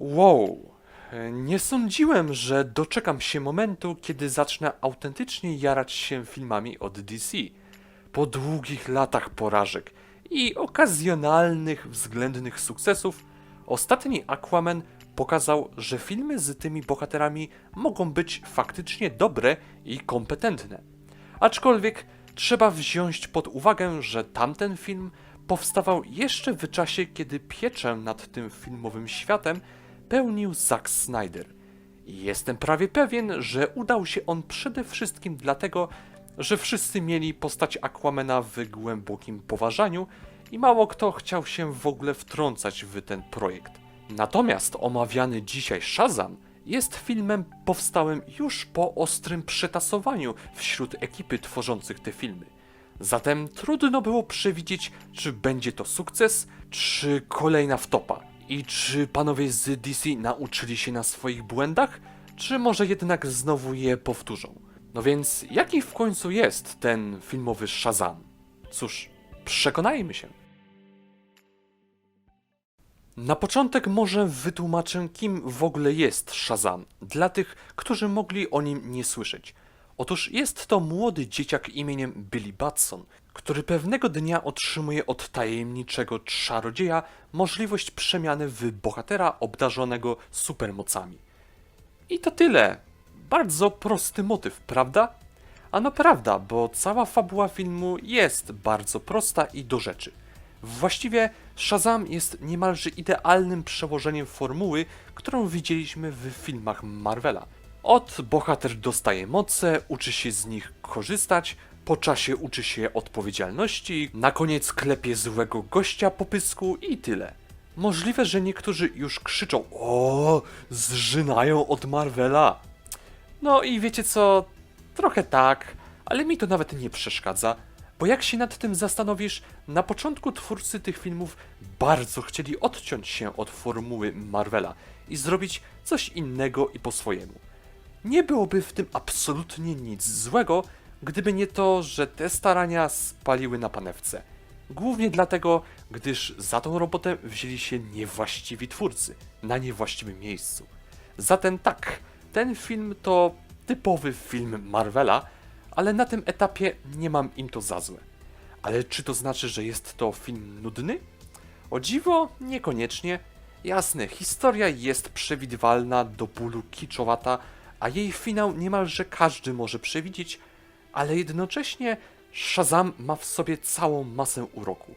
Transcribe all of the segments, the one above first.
Wow, nie sądziłem, że doczekam się momentu, kiedy zacznę autentycznie jarać się filmami od DC. Po długich latach porażek i okazjonalnych względnych sukcesów, ostatni Aquaman pokazał, że filmy z tymi bohaterami mogą być faktycznie dobre i kompetentne. Aczkolwiek trzeba wziąć pod uwagę, że tamten film powstawał jeszcze w czasie, kiedy pieczę nad tym filmowym światem pełnił Zack Snyder. I jestem prawie pewien, że udał się on przede wszystkim dlatego, że wszyscy mieli postać Aquamana w głębokim poważaniu i mało kto chciał się w ogóle wtrącać w ten projekt. Natomiast omawiany dzisiaj Shazam jest filmem powstałym już po ostrym przetasowaniu wśród ekipy tworzących te filmy. Zatem trudno było przewidzieć, czy będzie to sukces, czy kolejna wtopa. I czy panowie z DC nauczyli się na swoich błędach, czy może jednak znowu je powtórzą. No więc, jaki w końcu jest ten filmowy Shazam? Cóż, przekonajmy się. Na początek może wytłumaczę, kim w ogóle jest Shazam, dla tych, którzy mogli o nim nie słyszeć. Otóż jest to młody dzieciak imieniem Billy Batson, który pewnego dnia otrzymuje od tajemniczego czarodzieja możliwość przemiany w bohatera obdarzonego supermocami. I to tyle. Bardzo prosty motyw, prawda? A no prawda, bo cała fabuła filmu jest bardzo prosta i do rzeczy. Właściwie Shazam jest niemalże idealnym przełożeniem formuły, którą widzieliśmy w filmach Marvela. Od bohater dostaje moce, uczy się z nich korzystać, po czasie uczy się odpowiedzialności, na koniec klepie złego gościa po pysku i tyle. Możliwe, że niektórzy już krzyczą: O, zżynają od Marvela. No i wiecie co? Trochę tak, ale mi to nawet nie przeszkadza, bo jak się nad tym zastanowisz, na początku twórcy tych filmów bardzo chcieli odciąć się od formuły Marvela i zrobić coś innego i po swojemu. Nie byłoby w tym absolutnie nic złego, gdyby nie to, że te starania spaliły na panewce. Głównie dlatego, gdyż za tą robotę wzięli się niewłaściwi twórcy, na niewłaściwym miejscu. Zatem tak, ten film to typowy film Marvela, ale na tym etapie nie mam im to za złe. Ale czy to znaczy, że jest to film nudny? O dziwo, niekoniecznie. Jasne, historia jest przewidywalna do bólu kiczowata, a jej finał niemalże każdy może przewidzieć, ale jednocześnie Shazam ma w sobie całą masę uroku.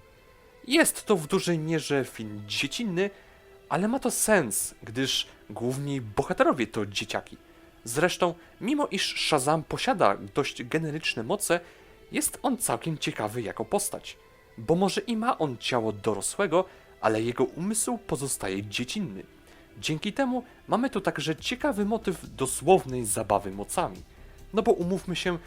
Jest to w dużej mierze film dziecinny, ale ma to sens, gdyż główni bohaterowie to dzieciaki. Zresztą, mimo iż Shazam posiada dość generyczne moce, jest on całkiem ciekawy jako postać. Bo może i ma on ciało dorosłego, ale jego umysł pozostaje dziecinny. Dzięki temu mamy tu także ciekawy motyw dosłownej zabawy mocami. No bo umówmy się,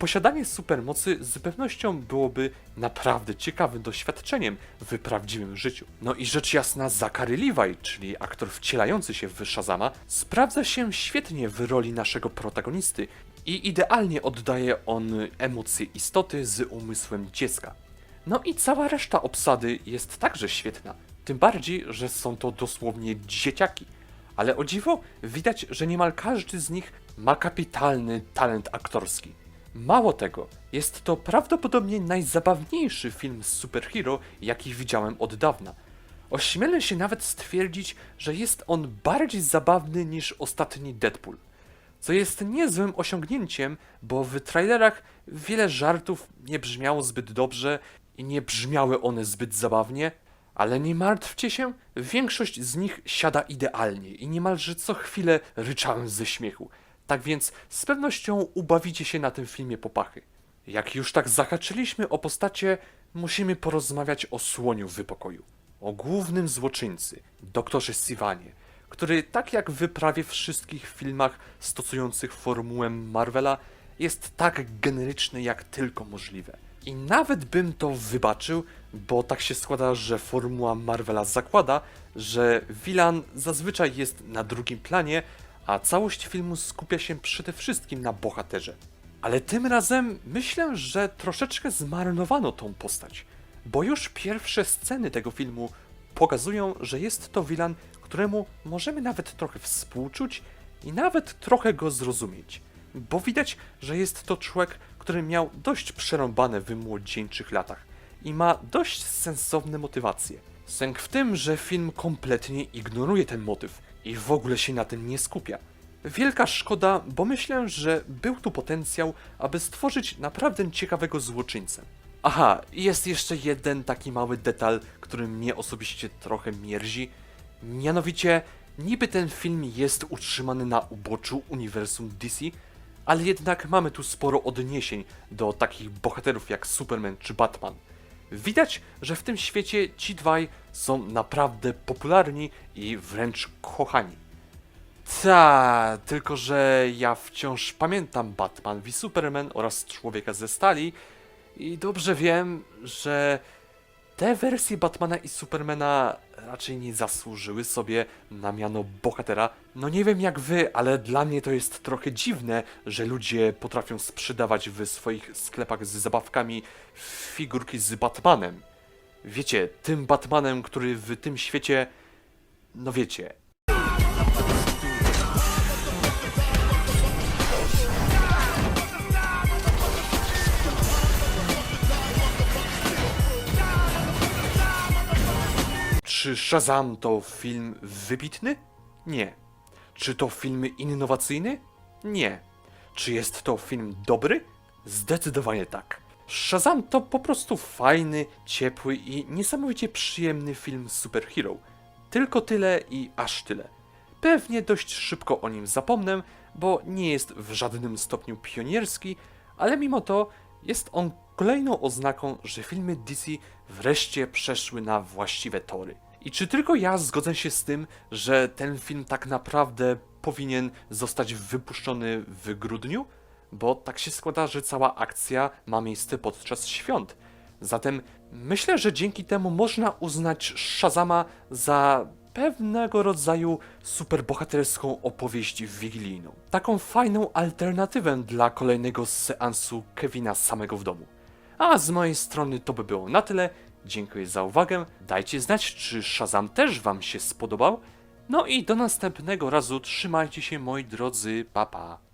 posiadanie supermocy z pewnością byłoby naprawdę ciekawym doświadczeniem w prawdziwym życiu. No i rzecz jasna, Zachary Levi, czyli aktor wcielający się w Shazama, sprawdza się świetnie w roli naszego protagonisty i idealnie oddaje on emocje istoty z umysłem dziecka. No i cała reszta obsady jest także świetna. Tym bardziej, że są to dosłownie dzieciaki. Ale o dziwo, widać, że niemal każdy z nich ma kapitalny talent aktorski. Mało tego, jest to prawdopodobnie najzabawniejszy film z superhero, jaki widziałem od dawna. Ośmielę się nawet stwierdzić, że jest on bardziej zabawny niż ostatni Deadpool. Co jest niezłym osiągnięciem, bo w trailerach wiele żartów nie brzmiało zbyt dobrze i nie brzmiały one zbyt zabawnie, ale nie martwcie się, większość z nich siada idealnie i niemalże co chwilę ryczałem ze śmiechu. Tak więc z pewnością ubawicie się na tym filmie popachy. Jak już tak zahaczyliśmy o postacie, musimy porozmawiać o słoniu w wypokoju. O głównym złoczyńcy, doktorze Siwanie, który tak jak w prawie wszystkich filmach stosujących formułę Marvela, jest tak generyczny jak tylko możliwe. I nawet bym to wybaczył, bo tak się składa, że formuła Marvela zakłada, że Wilan zazwyczaj jest na drugim planie, a całość filmu skupia się przede wszystkim na bohaterze. Ale tym razem myślę, że troszeczkę zmarnowano tą postać, bo już pierwsze sceny tego filmu pokazują, że jest to Wilan, któremu możemy nawet trochę współczuć i nawet trochę go zrozumieć. Bo widać, że jest to człowiek, który miał dość przerąbane w młodzieńczych latach i ma dość sensowne motywacje. Sęk w tym, że film kompletnie ignoruje ten motyw i w ogóle się na tym nie skupia. Wielka szkoda, bo myślę, że był tu potencjał, aby stworzyć naprawdę ciekawego złoczyńcę. Aha, jest jeszcze jeden taki mały detal, który mnie osobiście trochę mierzi. Mianowicie, niby ten film jest utrzymany na uboczu uniwersum DC, ale jednak mamy tu sporo odniesień do takich bohaterów jak Superman czy Batman. Widać, że w tym świecie ci dwaj są naprawdę popularni i wręcz kochani. Ta, tylko że ja wciąż pamiętam Batman v Superman oraz Człowieka ze Stali i dobrze wiem, że te wersje Batmana i Supermana raczej nie zasłużyły sobie na miano bohatera. No nie wiem jak wy, ale dla mnie to jest trochę dziwne, że ludzie potrafią sprzedawać w swoich sklepach z zabawkami figurki z Batmanem. Wiecie, tym Batmanem, który w tym świecie... No wiecie, Czy Shazam to film wybitny? Nie. Czy to film innowacyjny? Nie. Czy jest to film dobry? Zdecydowanie tak. Shazam to po prostu fajny, ciepły i niesamowicie przyjemny film superhero. Tylko tyle i aż tyle. Pewnie dość szybko o nim zapomnę, bo nie jest w żadnym stopniu pionierski, ale mimo to jest on kolejną oznaką, że filmy DC wreszcie przeszły na właściwe tory. I czy tylko ja zgodzę się z tym, że ten film tak naprawdę powinien zostać wypuszczony w grudniu? Bo tak się składa, że cała akcja ma miejsce podczas świąt. Zatem myślę, że dzięki temu można uznać Shazama za pewnego rodzaju superbohaterską opowieść wigilijną. Taką fajną alternatywę dla kolejnego seansu Kevina samego w domu. A z mojej strony to by było na tyle. Dziękuję za uwagę. Dajcie znać, czy Shazam też Wam się spodobał. No i do następnego razu. Trzymajcie się, moi drodzy. Pa, pa.